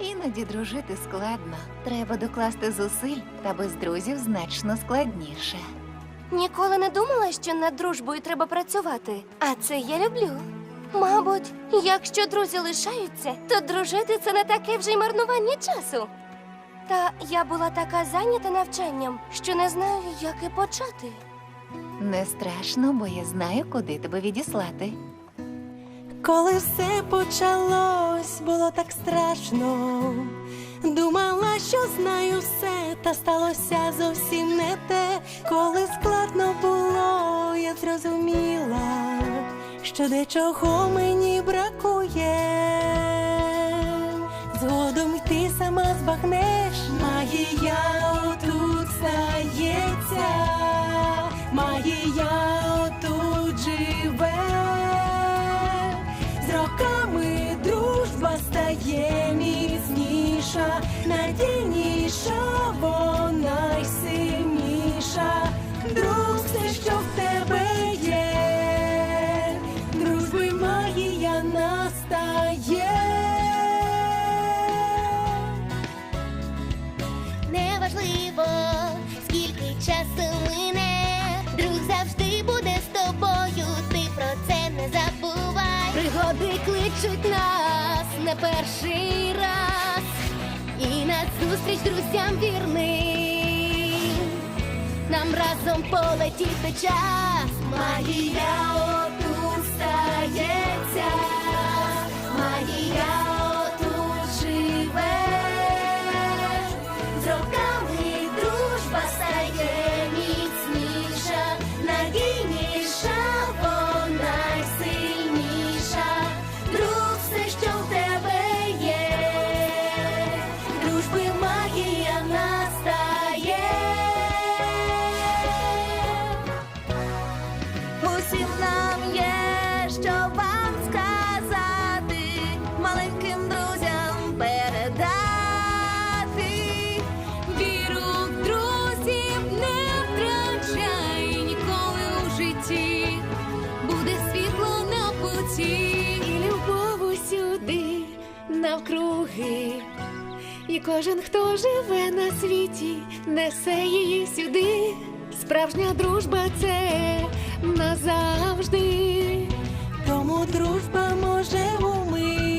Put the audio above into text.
Іноді дружити складно. Треба докласти зусиль, та без друзів значно складніше. Ніколи не думала, що над дружбою треба працювати. А це я люблю. Мабуть, якщо друзі лишаються, то дружити це не таке вже й марнування часу. Та я була така зайнята навчанням, що не знаю, як і почати. Не страшно, бо я знаю, куди тебе відіслати. Коли все почалось, було так страшно. Думала, що знаю все, та сталося зовсім не те. Коли складно було, я зрозуміла, що дечого мені бракує. Згодом ти сама збагнеш, магія отут стається, магія отут живе. Надійніша, вона й сильніша. Друг все, що в тебе є, дружби магія настає. Неважливо, скільки часу мине, друг завжди буде з тобою, ти про це не забувай. Пригоди кличуть нас не перший раз, і на зустріч друзям вірним. Нам разом полетіти час, магія отут нам є, що вам сказати, маленьким друзям передати. Віру в друзів не втрачай ніколи у житті. Буде світло на путі, і любов усюди навкруги. І кожен, хто живе на світі, несе її сюди. Справжня дружба це назавжди. Тому дружба може умить